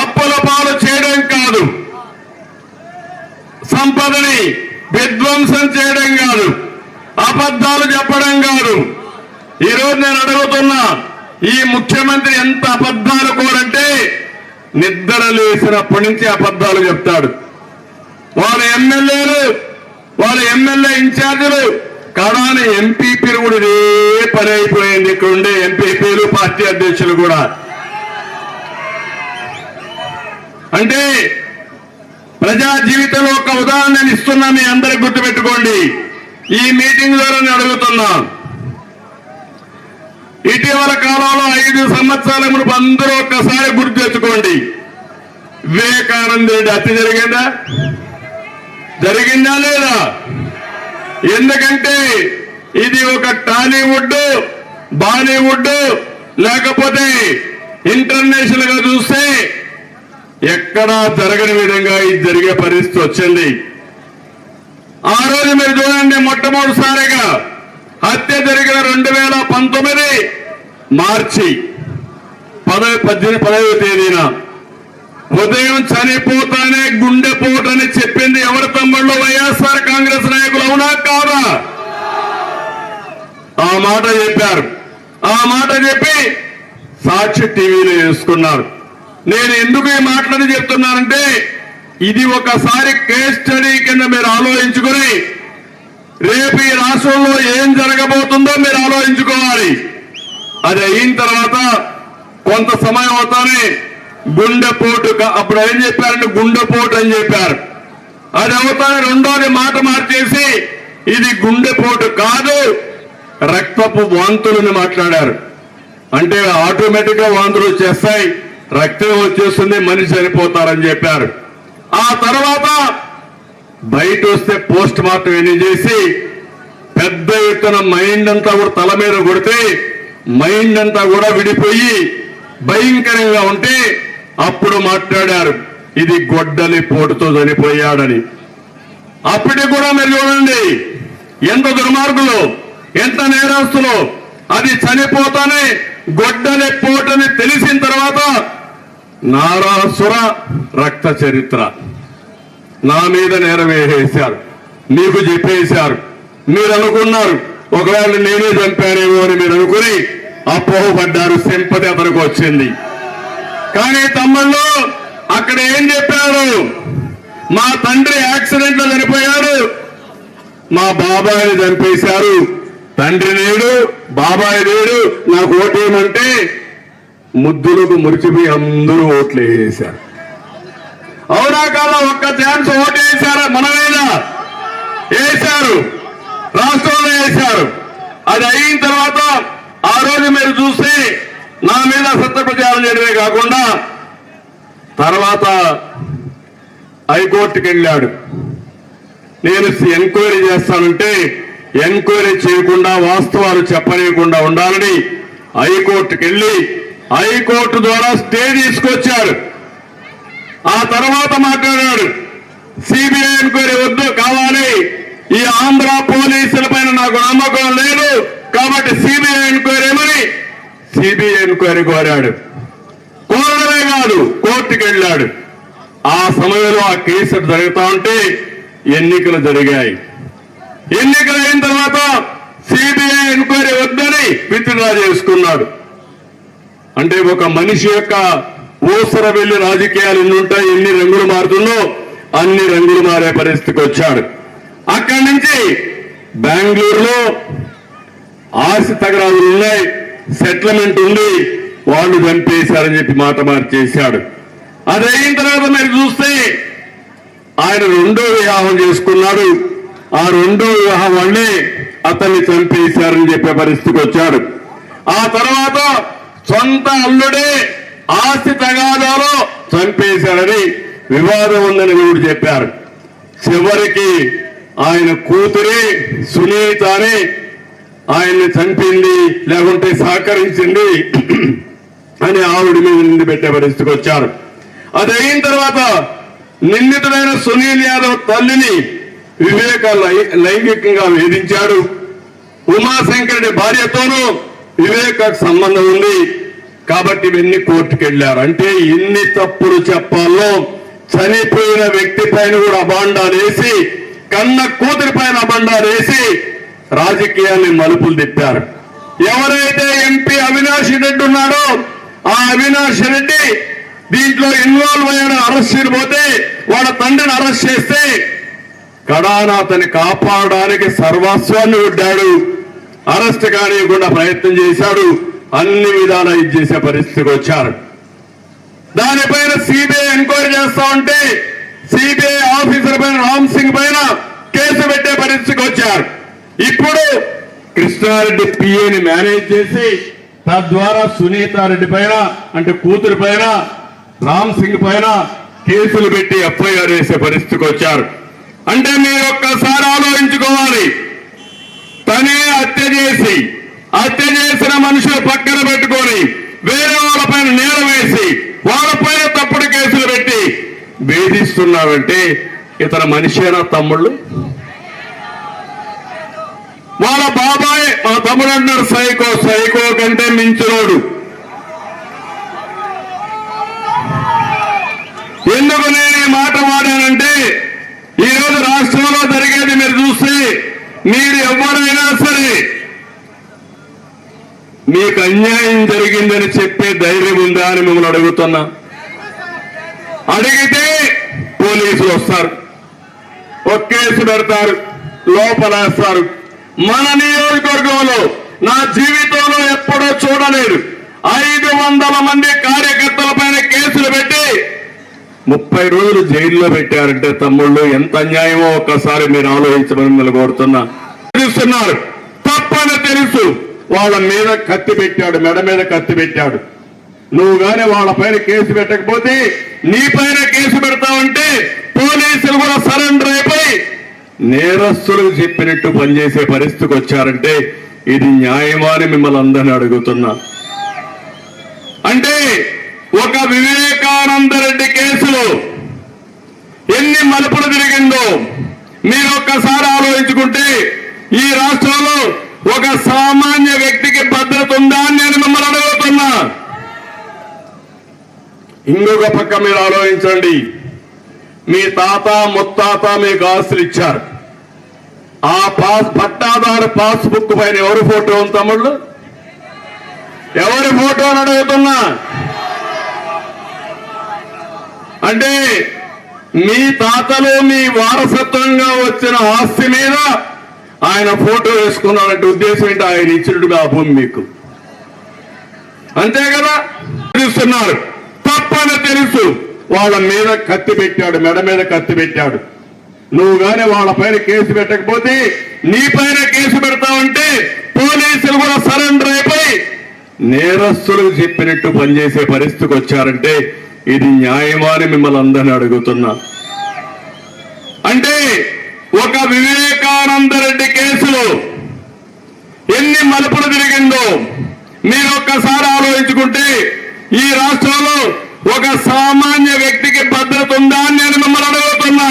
అప్పుల పాలు చేయడం కాదు. సంపదని విధ్వంసం చేయడం కాదు. అబద్ధాలు చెప్పడం కాదు. ఈరోజు నేను అడుగుతున్నా ఈ ముఖ్యమంత్రి ఎంత అబద్ధాలు కోరంటే నిద్ర లేసినప్పటి నుంచి అబద్ధాలు చెప్తాడు. వాళ్ళ ఎమ్మెల్యేలు వాళ్ళ ఎమ్మెల్యే ఇన్ఛార్జీలు కడాని ఎంపీపీలు కూడా ఇదే పని అయిపోయింది. ఇక్కడ ఉండే ఎంపీపీలు పార్టీ అధ్యక్షులు కూడా. అంటే ప్రజా జీవితంలో ఒక ఉదాహరణ ఇస్తున్నా మీ అందరికి గుర్తుపెట్టుకోండి. ఈ మీటింగ్ ద్వారా నేను అడుగుతున్నా. ఇటీవల కాలంలో ఐదు సంవత్సరాల మునుపు అందరూ ఒక్కసారి గుర్తు తెచ్చుకోండి. వివేకానంద రెడ్డి హత్య జరిగిందా? జరిగిందా లేదా? ఎందుకంటే ఇది ఒక టాలీవుడ్ బాలీవుడ్ లేకపోతే ఇంటర్నేషనల్గా చూస్తే ఎక్కడా జరగని విధంగా ఇది జరిగే పరిస్థితి వచ్చింది. ఆ రోజు మీరు చూడండి మొట్టమొదటిసారిగా హత్య జరిగిన రెండు వేల పంతొమ్మిది మార్చి పదవి పద్దెనిమిది పదవ తేదీన ఉదయం చనిపోతానే గుండెపోటని చెప్పింది ఎవరి తమ్ముళ్ళు? వైఎస్ఆర్ కాంగ్రెస్ నాయకులు. అవునా కాదా? ఆ మాట చెప్పారు. ఆ మాట చెప్పి సాక్షి టీవీలో వేసుకున్నారు. నేను ఎందుకు ఈ మాటలని చెప్తున్నానంటే ఇది ఒకసారి కేస్ స్టడీ కింద మీరు ఆలోచించుకుని రేపు ఈ రాష్ట్రంలో ఏం జరగబోతుందో మీరు ఆలోచించుకోవాలి. అది అయిన తర్వాత కొంత సమయం అవుతానే గుండెపోటు అప్పుడు ఏం చెప్పారంటే గుండెపోటు అని చెప్పారు. అది అవుతానే రెండోది మాట మార్చేసి ఇది గుండెపోటు కాదు రక్తపు వాంతులని మాట్లాడారు. అంటే ఆటోమేటిక్గా వాంతులు వచ్చేస్తాయి. రక్తం వచ్చేస్తుంది మనిషి చనిపోతారని చెప్పారు. ఆ తర్వాత బయట వస్తే పోస్ట్ మార్టం ఎన్ని చేసి పెద్ద ఎత్తున మైండ్ అంతా కూడా తల మీద కొడితే మైండ్ అంతా కూడా విడిపోయి భయంకరంగా ఉంటే అప్పుడు మాట్లాడారు ఇది గొడ్డలి పోటుతో చనిపోయాడని. అప్పటికి కూడా మీరు చూడండి ఎంత దుర్మార్గులు ఎంత నేరస్తులు అది చనిపోతానే గొడ్డలి పోటని తెలిసిన తర్వాత నారాసుర రక్త చరిత్ర. నా మీద నెరవేసేశారు మీకు చెప్పేశారు. మీరు అనుకున్నారు ఒకవేళ నేనే చంపానేమో అని మీరు అనుకుని అపోహపడ్డారు. సింపతి అతనికి వచ్చింది. కానీ తమ్ముళ్ళు అక్కడ ఏం చెప్పారు మా తండ్రి యాక్సిడెంట్లో చనిపోయాడు. మా బాబాయిని చంపేశారు. తండ్రి నేడు బాబాయ్ నేడు నాకు ఓటేమంటే ముద్దులకు మురిచిపోయి అందరూ ఓట్లు వేసేశారు. అవునా కాదా? ఒక్క ఛాన్స్ ఓటు వేశారా? మన మీద వేశారు. రాష్ట్రంలో వేశారు. అది అయిన తర్వాత ఆ రోజు మీరు చూస్తే నా మీద సత్య ప్రచారం చేయడమే కాకుండా తర్వాత హైకోర్టుకి వెళ్ళాడు. నేను ఎంక్వైరీ చేస్తానంటే ఎంక్వైరీ చేయకుండా వాస్తవాలు చెప్పనీయకుండా ఉండాలని హైకోర్టుకి వెళ్ళి హైకోర్టు ద్వారా స్టే తీసుకొచ్చాడు ఆ తర్వాత మాట్లాడాడు సిబిఐ ఎంక్వైరీ వద్దు కావాలి. ఈ ఆంధ్ర పోలీసుల పైన నాకు నమ్మకం లేదు కాబట్టి సిబిఐ ఎంక్వైరీ ఏమని సిబిఐ ఎంక్వైరీ కోరాడు. కోరడమే కాదు కోర్టుకి వెళ్ళాడు. ఆ సమయంలో ఆ కేసులు జరుగుతా ఉంటే ఎన్నికలు జరిగాయి. ఎన్నికలు అయిన తర్వాత సిబిఐ ఎంక్వైరీ వద్దని విత్డ్రా చేసుకున్నాడు. అంటే ఒక మనిషి యొక్క ఊసర వెళ్ళి రాజకీయాలు ఎన్ని ఉంటాయి ఎన్ని రంగులు మారుతుందో అన్ని రంగులు మారే పరిస్థితికి వచ్చాడు. అక్కడి నుంచి బెంగళూరులో ఆస్తి తగరాలు ఉన్నాయి సెటిల్మెంట్ ఉంది వాళ్ళు చంపేశారని చెప్పి మాట మార్చేశాడు. అది అయిన తర్వాత మీరు చూస్తే ఆయన రెండో వివాహం చేసుకున్నాడు. ఆ రెండో వివాహం వల్లే అతన్ని చంపేశారని చెప్పే పరిస్థితికి వచ్చాడు. ఆ తర్వాత సొంత అల్లుడే ఆస్తి తగాదాలో చంపేశారని వివాదం ఉందని కూడా చెప్పారు. చివరికి ఆయన కూతురి సునీత అని ఆయన్ని చంపింది లేకుంటే సహకరించింది అని ఆవిడ మీద నింది పెట్టే పరిస్థితికి వచ్చారు. అది అయిన తర్వాత నిందితుడైన సునీల్ యాదవ్ తల్లిని వివేక లై- లైంగికంగా వేధించాడు. ఉమాశంకరుడి భార్యతోనూ వివేక సంబంధం ఉంది. కాబట్టి ఇవన్నీ కోర్టుకు వెళ్ళారు అంటే ఎన్ని తప్పులు చెప్పాలో చనిపోయిన వ్యక్తి పైన కూడా అబాండాలు వేసి కన్న కూతురి పైన అబాండాలు వేసి రాజకీయాన్ని మలుపులు తిప్పారు. ఎవరైతే ఎంపీ అవినాష్ రెడ్డి ఉన్నాడో ఆ అవినాష్ రెడ్డి దీంట్లో ఇన్వాల్వ్ అయ్యాడు అరెస్ట్ చేయబోతే వాళ్ళ తండ్రిని అరెస్ట్ చేస్తే కడాన అతన్ని కాపాడడానికి సర్వస్వాన్ని ఒడ్డాడు అరెస్ట్ కానివ్వకుండా ప్రయత్నం చేశాడు. అన్ని విధాలా ఇది చేసే పరిస్థితికి వచ్చారు. దానిపైన సిబిఐ ఎంక్వైరీ చేస్తా ఉంటే సిబిఐ ఆఫీసర్ పైన రామ్ సింగ్ పైన కేసు పెట్టే పరిస్థితికి వచ్చారు. ఇప్పుడు కృష్ణారెడ్డి పిఏని మేనేజ్ చేసి తద్వారా సునీతారెడ్డి పైన అంటే కూతురు పైన రామ్ సింగ్ పైన కేసులు పెట్టి ఎఫ్ఐఆర్ వేసే పరిస్థితికి వచ్చారు. అంటే మీరు ఒక్కసారి ఆలోచించుకోవాలి. తనే హత్య చేసి హత్య చేసి మనుషులు పక్కన పెట్టుకొని వేరే వాళ్ళ పైన నేల వేసి వాళ్ళ పైన తప్పుడు కేసులు పెట్టి వేధిస్తున్నావంటే ఇతర మనిషేనా తమ్ముళ్ళు? వాళ్ళ బాబాయ్ మా తమ్ముడు అన్నారు సైకో సైకో కంటే మించినోడు. ఎందుకు నేను ఈ మాట వాడానంటే ఈ రోజు రాష్ట్రంలో జరిగేది మీరు చూస్తే మీరు ఎవరైనా సరే మీకు అన్యాయం జరిగిందని చెప్పే ధైర్యం ఉందా అని మిమ్మల్ని అడుగుతున్నా. అడిగితే పోలీసులు వస్తారు. ఒక కేసు పెడతారు లోపలేస్తారు. మన నియోజకవర్గంలో నా జీవితంలో ఎప్పుడో చూడలేదు. ఐదు వందల మంది కార్యకర్తల పైన కేసులు పెట్టి ముప్పై రోజులు జైల్లో పెట్టారంటే తమ్ముళ్ళు ఎంత అన్యాయమో ఒక్కసారి మీరు ఆలోచించమని మిమ్మల్ని కోరుతున్నా. తెలుస్తున్నారు. తప్పని తెలుసు. వాళ్ళ మీద కత్తి పెట్టాడు మెడ మీద కత్తి పెట్టాడు. నువ్వు గాని వాళ్ళ పైన కేసు పెట్టకపోతే నీ పైన కేసు పెడతావంటే పోలీసులు కూడా సరెండర్ అయిపోయి నేరస్తులకు చెప్పినట్టు పనిచేసే పరిస్థితికి వచ్చారంటే ఇది న్యాయమా అని మిమ్మల్ని అందరిని అడుగుతున్నా. అంటే ఒక వివేకానంద రెడ్డి కేసులో ఎన్ని మలుపులు తిరిగిందో మీరు ఒక్కసారి ఆలోచించుకుంటే ఈ రాష్ట్రంలో ఒక సామాన్య వ్యక్తికి భద్రత ఉందా అని నేను మిమ్మల్ని అడుగుతున్నా. ఇంకొక పక్క మీరు ఆలోచించండి. మీ తాత ముత్తాత మీకు ఆస్తులు ఇచ్చారు. ఆ పాస్ పట్టాదారు పాస్బుక్ పైన ఎవరి ఫోటో ఉంది తమ్ముళ్ళు? ఎవరి ఫోటో అని అడుగుతున్నా? అంటే మీ తాతలు మీ వారసత్వంగా వచ్చిన ఆస్తి మీద ఆయన ఫోటో వేసుకున్నారంటే ఉద్దేశం ఏంటి? ఆయన ఇచ్చినట్టుగా ఆ భూమి మీకు. అంతే కదా? తెలుస్తున్నారు. తప్పని తెలుసు. వాళ్ళ మీద కత్తి పెట్టాడు మెడ మీద కత్తి పెట్టాడు. నువ్వు గాని వాళ్ళ పైన కేసు పెట్టకపోతే నీ పైన కేసు పెడతావంటే పోలీసులు కూడా సరెండర్ అయిపోయి నేరస్తులకు చెప్పినట్టు పనిచేసే పరిస్థితికి వచ్చారంటే ఇది న్యాయమా అని మిమ్మల్ని అందరినీ అడుగుతున్నా. ఒక వివేకానంద రెడ్డి కేసులో ఎన్ని మలుపులు తిరిగిందో మీరు ఒక్కసారి ఆలోచించుకుంటే ఈ రాష్ట్రంలో ఒక సామాన్య వ్యక్తికి భద్రత ఉందా అని నేను మిమ్మల్ని అడుగుతున్నా